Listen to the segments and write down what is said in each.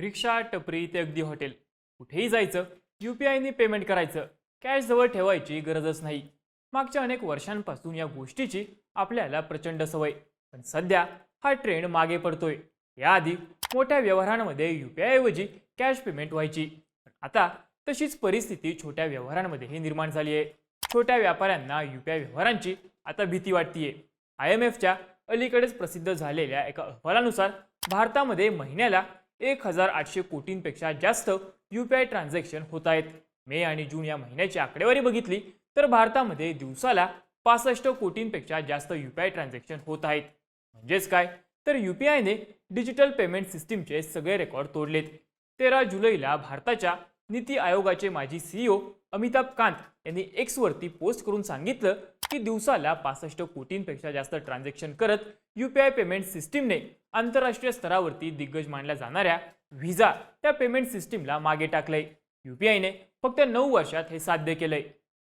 रिक्षा टपरी ते अगदी हॉटेल. कुठेही जायचं यू पी आयने पेमेंट करायचं कॅश जवळ ठेवायची गरजच नाही. मागच्या अनेक वर्षांपासून या गोष्टीची आपल्याला प्रचंड सवय. पण सध्या हा ट्रेंड मागे पडतोय. याआधी मोठ्या व्यवहारांमध्ये यू पी ऐवजी कॅश पेमेंट व्हायची. पण आता तशीच परिस्थिती छोट्या व्यवहारांमध्येही निर्माण झाली आहे. छोट्या व्यापाऱ्यांना यू पी आय व्यवहारांची आता भीती वाटतीये. आय एम एफच्या अलीकडेच प्रसिद्ध झालेल्या एका अहवालानुसार भारतामध्ये महिन्याला एक हजार आठशे कोटींपेक्षा जास्त यू पी आय ट्रान्झॅक्शन होत आहेत मे आणि जून या महिन्याची आकडेवारी बघितली तर भारतामध्ये दिवसाला पासष्ट कोटींपेक्षा जास्त यू पी आय ट्रान्झॅक्शन होत आहेत म्हणजेच काय? तर यू पी आयने डिजिटल पेमेंट सिस्टीमचे सगळे रेकॉर्ड तोडलेत. तेरा जुलैला भारताच्या नीती आयोगाचे माजी सीईओ अमिताभ कांत यांनी एक्सवरती पोस्ट करून सांगितलं की दिवसाला पासष्ट कोटींपेक्षा जास्त ट्रान्झॅक्शन करत यू पी आय पेमेंट सिस्टीमने आंतरराष्ट्रीय स्तरावरती दिग्गज मानल्या जाणाऱ्या व्हिजा त्या पेमेंट सिस्टीमला मागे टाकलंय. यू पी आयने फक्त नऊ वर्षात हे साध्य केलंय.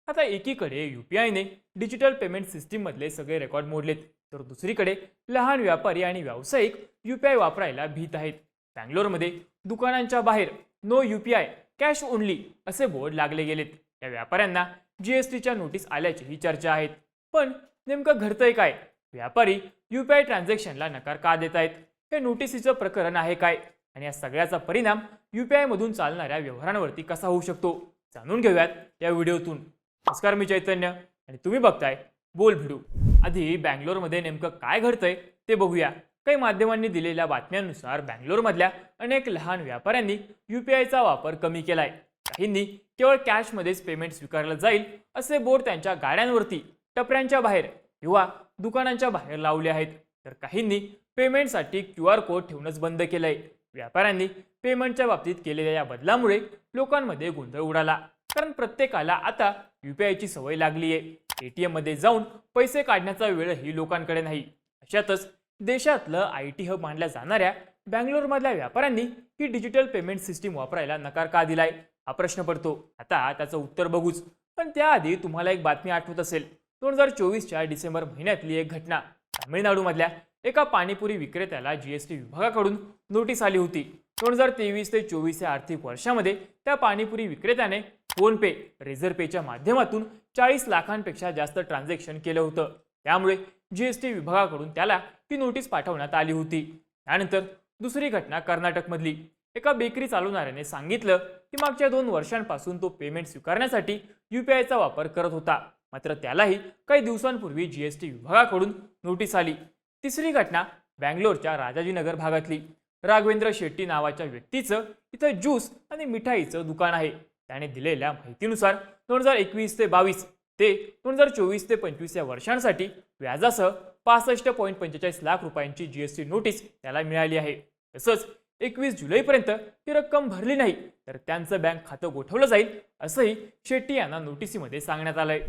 आता एकीकडे यू पी आयने डिजिटल पेमेंट सिस्टीममधले सगळे रेकॉर्ड मोडलेत तर दुसरीकडे लहान व्यापारी आणि व्यावसायिक यू पी आय वापरायला भीत आहेत. बँगलोरमध्ये दुकानांच्या बाहेर no U P I cash only असे बोर्ड लागले गेलेत. या व्यापाऱ्यांना जीएसटीच्या नोटीस आल्याचीही चर्चा आहेत. पण नेमकं घडतंय काय? व्यापारी यू पी आय ट्रान्झॅक्शनला नकार का देत आहेत हे नोटिसीचं प्रकरण आहे काय? आणि या सगळ्याचा परिणाम यू पी आयमधून चालणाऱ्या व्यवहारांवरती कसा होऊ शकतो? जाणून घेऊयात या व्हिडिओतून. नमस्कार मी चैतन्य. आणि तुम्ही बघताय बोल भिडू आधी बँगलोरमध्ये नेमकं काय घडतंय ते बघूया. काही माध्यमांनी दिलेल्या बातम्यांनुसार बँगलोरमधल्या अनेक लहान व्यापाऱ्यांनी यू पी आयचा वापर कमी केलाय. काहींनी केवळ कॅशमध्येच पेमेंट स्वीकारलं जाईल असे बोर्ड त्यांच्या गाड्यांवरती टपऱ्यांच्या बाहेर किंवा दुकानांच्या बाहेर लावले आहेत. तर काहींनी पेमेंटसाठी क्यू आर कोड ठेवणंच बंद केलंय. व्यापाऱ्यांनी पेमेंटच्या बाबतीत केलेल्या या बदलामुळे लोकांमध्ये गोंधळ उडाला. कारण प्रत्येकाला आता यू पी आयची सवय लागली आहे ए टी एममध्ये जाऊन पैसे काढण्याचा वेळही लोकांकडे नाही. अशातच देशातलं आय टी हब मानल्या जाणाऱ्या बँगलोरमधल्या व्यापाऱ्यांनी ही डिजिटल पेमेंट सिस्टीम वापरायला नकार का दिलाय? हा प्रश्न पडतो. आता त्याचं उत्तर बघूच. पण त्याआधी तुम्हाला एक बातमी आठवत असेल. दोन हजार चोवीसच्या डिसेंबर महिन्यातली एक घटना. तामिळनाडूमधल्या एका पाणीपुरी विक्रेत्याला जीएसटी विभागाकडून नोटीस आली होती. दोन हजार तेवीस ते चोवीस या आर्थिक वर्षामध्ये त्या पाणीपुरी विक्रेत्याने फोनपे रेझर पेच्या माध्यमातून चाळीस लाखांपेक्षा जास्त ट्रान्झॅक्शन केलं होतं. त्यामुळे जीएसटी विभागाकडून त्याला ती नोटीस पाठवण्यात आली होती. त्यानंतर दुसरी घटना कर्नाटकमधली. एका बेकरी चालवणाऱ्याने सांगितलं की मागच्या दोन वर्षांपासून तो पेमेंट स्वीकारण्यासाठी यूपीआयचा वापर करत होता. मात्र त्यालाही काही दिवसांपूर्वी जीएसटी विभागाकडून नोटीस आली. तिसरी घटना बँगलोरच्या राजाजीनगर भागातली. राघवेंद्र शेट्टी नावाच्या व्यक्तीचं इथं ज्यूस आणि मिठाईचं दुकान आहे. त्याने दिलेल्या माहितीनुसार दोन हजार एकवीस ते बावीस ते दोन हजार चोवीस ते पंचवीस या वर्षांसाठी व्याजासह पासष्ट पॉईंट पंचेचाळीस लाख रुपयांची जीएसटी नोटीस त्याला मिळाली आहे. तसंच एकवीस जुलैपर्यंत ही रक्कम भरली नाही तर त्यांचं बँक खातं गोठवलं जाईल असंही शेट्टी यांना नोटिसीमध्ये सांगण्यात आलंय.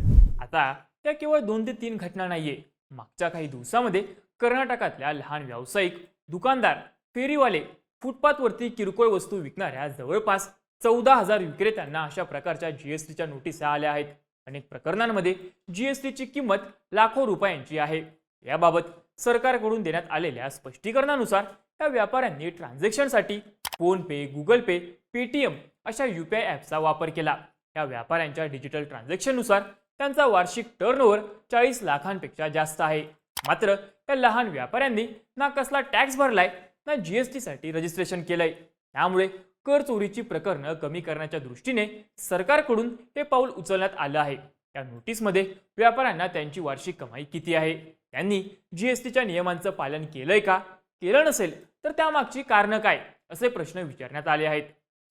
आता त्या केवळ दोन ते तीन घटना नाहीये. मागच्या काही दिवसामध्ये कर्नाटकातल्या लहान व्यावसायिक दुकानदार फेरीवाले फुटपाथवरती किरकोळ वस्तू विकणाऱ्या जवळपास चौदा हजार विक्रेत्यांना अशा प्रकारच्या जीएसटीच्या नोटिसा आल्या आहेत. अनेक प्रकरणांमध्ये जीएसटीची किंमत लाखो रुपयांची आहे. याबाबत सरकारकडून देण्यात आलेल्या स्पष्टीकरणानुसार या व्यापाऱ्यांनी ट्रान्झॅक्शनसाठी फोनपे गुगल पे पेटीएम अशा यू पी आय ॲपचा वापर केला. या व्यापाऱ्यांच्या डिजिटल ट्रान्झॅक्शननुसार त्यांचा वार्षिक टर्नओव्हर चाळीस लाखांपेक्षा जास्त आहे. मात्र या लहान व्यापाऱ्यांनी ना कसला टॅक्स भरलाय ना जीएसटीसाठी रजिस्ट्रेशन केलंय. त्यामुळे कर चोरीची प्रकरणं कमी करण्याच्या दृष्टीने सरकारकडून हे पाऊल उचलण्यात आलं आहे. या नोटीसमध्ये व्यापाऱ्यांना त्यांची वार्षिक कमाई किती आहे? त्यांनी जीएसटीच्या नियमांचं पालन केलंय का? केलं नसेल तर त्यामागची कारणं काय? असे प्रश्न विचारण्यात आले आहेत.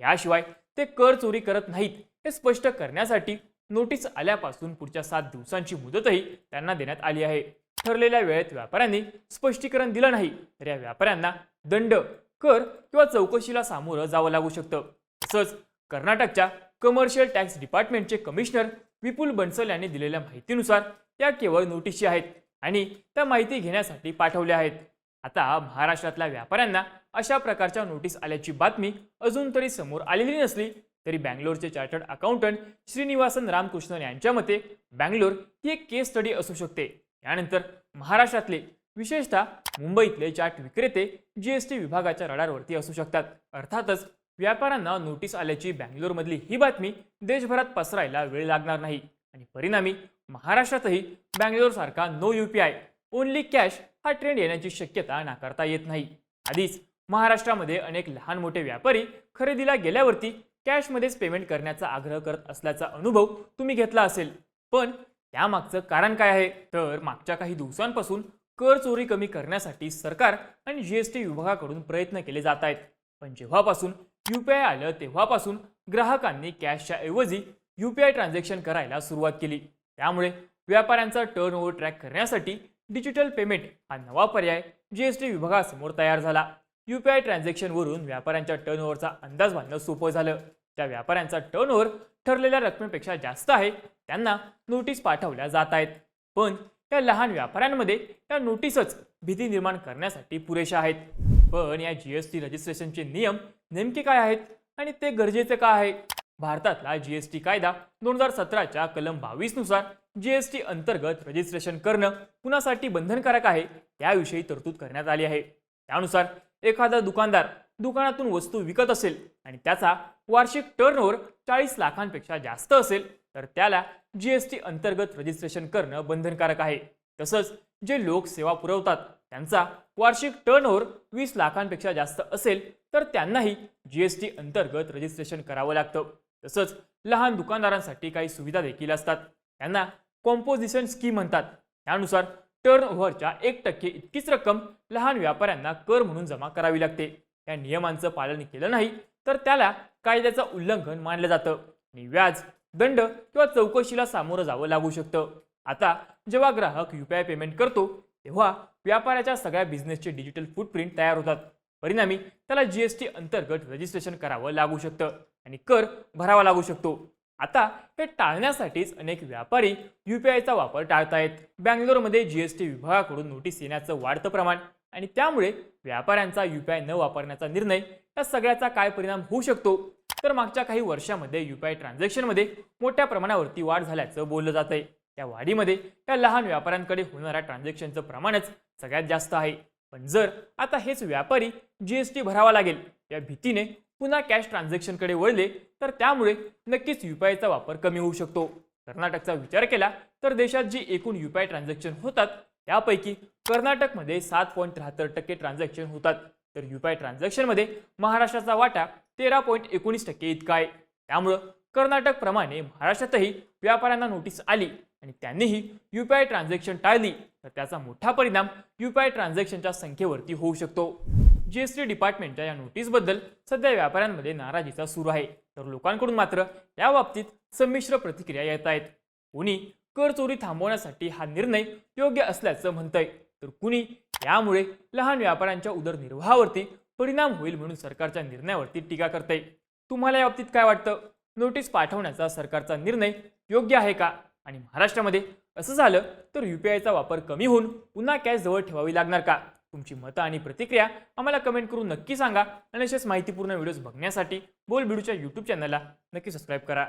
याशिवाय ते कर चोरी करत नाहीत हे स्पष्ट करण्यासाठी नोटीस आल्यापासून पुढच्या सात दिवसांची मुदतही त्यांना देण्यात आली आहे. ठरलेल्या वेळेत व्यापाऱ्यांनी स्पष्टीकरण दिलं नाही तर या व्यापाऱ्यांना दंड कर किंवा चौकशीला सामोरं जावं लागू शकतं. तसंच कर्नाटकच्या कमर्शियल टॅक्स डिपार्टमेंटचे कमिशनर विपुल बन्सल यांनी दिलेल्या माहितीनुसार त्या केवळ नोटिशी आहेत आणि त्या माहिती घेण्यासाठी पाठवल्या आहेत. आता महाराष्ट्रातल्या व्यापाऱ्यांना अशा प्रकारच्या नोटीस आल्याची बातमी अजून तरी समोर आलेली नसली तरी बँगलोरचे चार्टर्ड अकाउंटंट श्रीनिवासन रामकृष्णन यांच्या मते बँगलोर ही एक केस स्टडी असू शकते. यानंतर महाराष्ट्रातले विशेषतः मुंबईतले चाट विक्रेते जीएसटी विभागाच्या रडारवरती असू शकतात. अर्थातच व्यापाऱ्यांना नोटीस आल्याची बँगलोरमधली ही बातमी देशभरात पसरायला वेळ लागणार नाही. आणि परिणामी महाराष्ट्रातही बँगलोरसारखा no U P I only cash हा ट्रेंड येण्याची शक्यता नाकारता येत नाही. आधीच महाराष्ट्रामध्ये अनेक लहान मोठे व्यापारी खरेदीला गेल्यावरती कॅशमध्येच पेमेंट करण्याचा आग्रह करत असल्याचा अनुभव तुम्ही घेतला असेल. पण त्यामागचं कारण काय आहे? तर मागच्या काही दिवसांपासून कर चोरी कमी करण्यासाठी सरकार आणि जीएसटी विभागाकडून प्रयत्न केले जात आहेत. पण जेव्हापासून यू पी आय आलं तेव्हापासून ग्राहकांनी कॅशच्या ऐवजी यू पी आय ट्रान्झॅक्शन करायला सुरुवात केली. त्यामुळे व्यापाऱ्यांचा टर्न ओव्हर ट्रॅक करण्यासाठी डिजिटल पेमेंट हा नवा पर्याय जीएसटी विभागासमोर तयार झाला. यू पी आय ट्रान्झॅक्शनवरून व्यापाऱ्यांच्या टर्नओव्हरचा अंदाज बांधणं सोपं झालं. त्या व्यापाऱ्यांचा टर्नओव्हर ठरलेल्या रकमेपेक्षा जास्त आहे त्यांना नोटीस पाठवल्या जात आहेत. पण या लहान व्यापाऱ्यांमध्ये या नोटीसच भीती निर्माण करण्यासाठी पुरेशा आहेत. पण या जीएसटी रजिस्ट्रेशनचे नियम नेमके काय आहेत? आणि ते गरजेचे का आहे? भारतातला जीएसटी कायदा दोन हजार सतराच्या कलम बावीसनुसार जी एस जीएसटी अंतर्गत रजिस्ट्रेशन करणं कुणासाठी बंधनकारक आहे? याविषयी तरतूद करण्यात आली आहे. त्यानुसार एखादा दुकानदार दुकानातून वस्तू विकत असेल आणि त्याचा वार्षिक टर्नओव्हर चाळीस लाखांपेक्षा जास्त असेल तर त्याला जीएसटी अंतर्गत रजिस्ट्रेशन करणं बंधनकारक आहे. तसंच जे लोक सेवा पुरवतात त्यांचा वार्षिक टर्नओव्हर वीस लाखांपेक्षा जास्त असेल तर त्यांनाही जीएसटी अंतर्गत रजिस्ट्रेशन करावं लागतं. तसंच लहान दुकानदारांसाठी काही सुविधा देखील असतात. त्यांना कॉम्पोजिशन स्कीम म्हणतात. त्यानुसार टर्न ओव्हरच्या एक टक्के इतकीच रक्कम लहान व्यापाऱ्यांना कर म्हणून जमा करावी लागते. या नियमांचं पालन केलं नाही तर त्याला कायद्याचं उल्लंघन मानलं जातं. आणि व्याज दंड किंवा चौकशीला सामोरं जावं लागू शकतं. आता जेव्हा ग्राहक युपीआय पेमेंट करतो तेव्हा व्यापाऱ्याच्या सगळ्या बिझनेसचे डिजिटल फुटप्रिंट तयार होतात. परिणामी त्याला जीएसटी अंतर्गत रजिस्ट्रेशन करावं लागू शकतं आणि कर भरावा लागू शकतो. आता हे टाळण्यासाठीच अनेक व्यापारी युपीआयचा वापर टाळतायत. बँगलोरमध्ये जीएसटी विभागाकडून नोटीस येण्याचं वाढतं प्रमाण आणि त्यामुळे व्यापाऱ्यांचा युपीआय न वापरण्याचा निर्णय या सगळ्याचा काय परिणाम होऊ शकतो? तर मागच्या काही वर्षामध्ये युपीआय ट्रान्झॅक्शनमध्ये मोठ्या प्रमाणावरती वाढ झाल्याचं बोललं जात आहे त्या वाढीमध्ये या लहान व्यापाऱ्यांकडे होणाऱ्या ट्रान्झॅक्शनचं प्रमाणच सगळ्यात जास्त आहे. पण जर आता हेच व्यापारी जीएसटी भरावा लागेल या भीतीने पुन्हा कॅश ट्रान्झॅक्शनकडे वळले तर त्यामुळे नक्कीच युपीआयचा वापर कमी होऊ शकतो. कर्नाटकचा विचार केला तर देशात जी एकूण युपीआय ट्रान्झॅक्शन होतात त्यापैकी कर्नाटकमध्ये सात पॉईंट त्र्याहत्तर टक्के ट्रान्झॅक्शन होतात. तर युपीआय ट्रान्झॅक्शनमध्ये महाराष्ट्राचा वाटा तेरा पॉईंट एकोणीस टक्के इतका आहे. त्यामुळं कर्नाटकप्रमाणे महाराष्ट्रातही व्यापाऱ्यांना नोटीस आली आणि त्यांनीही युपीआय ट्रान्झॅक्शन टाळली. तर त्याचा मोठा परिणाम युपीआय ट्रान्झॅक्शनच्या संख्येवरती होऊ शकतो. जीएसटी डिपार्टमेंटच्या या नोटीसबद्दल सध्या व्यापाऱ्यांमध्ये नाराजीचा सूर आहे. तर लोकांकडून मात्र या बाबतीत संमिश्र प्रतिक्रिया येत आहेत. कुणी कर चोरी थांबवण्यासाठी हा निर्णय योग्य असल्याचं म्हणतंय. तर कुणी यामुळे लहान व्यापाऱ्यांच्या उदरनिर्वाहावरती परिणाम होईल म्हणून सरकारच्या निर्णयावरती टीका करते. तुम्हाला या बाबतीत काय वाटतं? नोटीस पाठवण्याचा सरकारचा निर्णय योग्य आहे का? आणि महाराष्ट्रामध्ये असं झालं तर युपीआयचा वापर कमी होऊन पुन्हा कॅश जवळ ठेवावी लागणार का? तुमची मतं आणि प्रतिक्रिया आम्हाला कमेंट करून नक्की सांगा. आणि असेच माहितीपूर्ण व्हिडिओज बघण्यासाठी बोल बिडूच्या यूट्यूब चॅनलला नक्की सबस्क्राईब करा.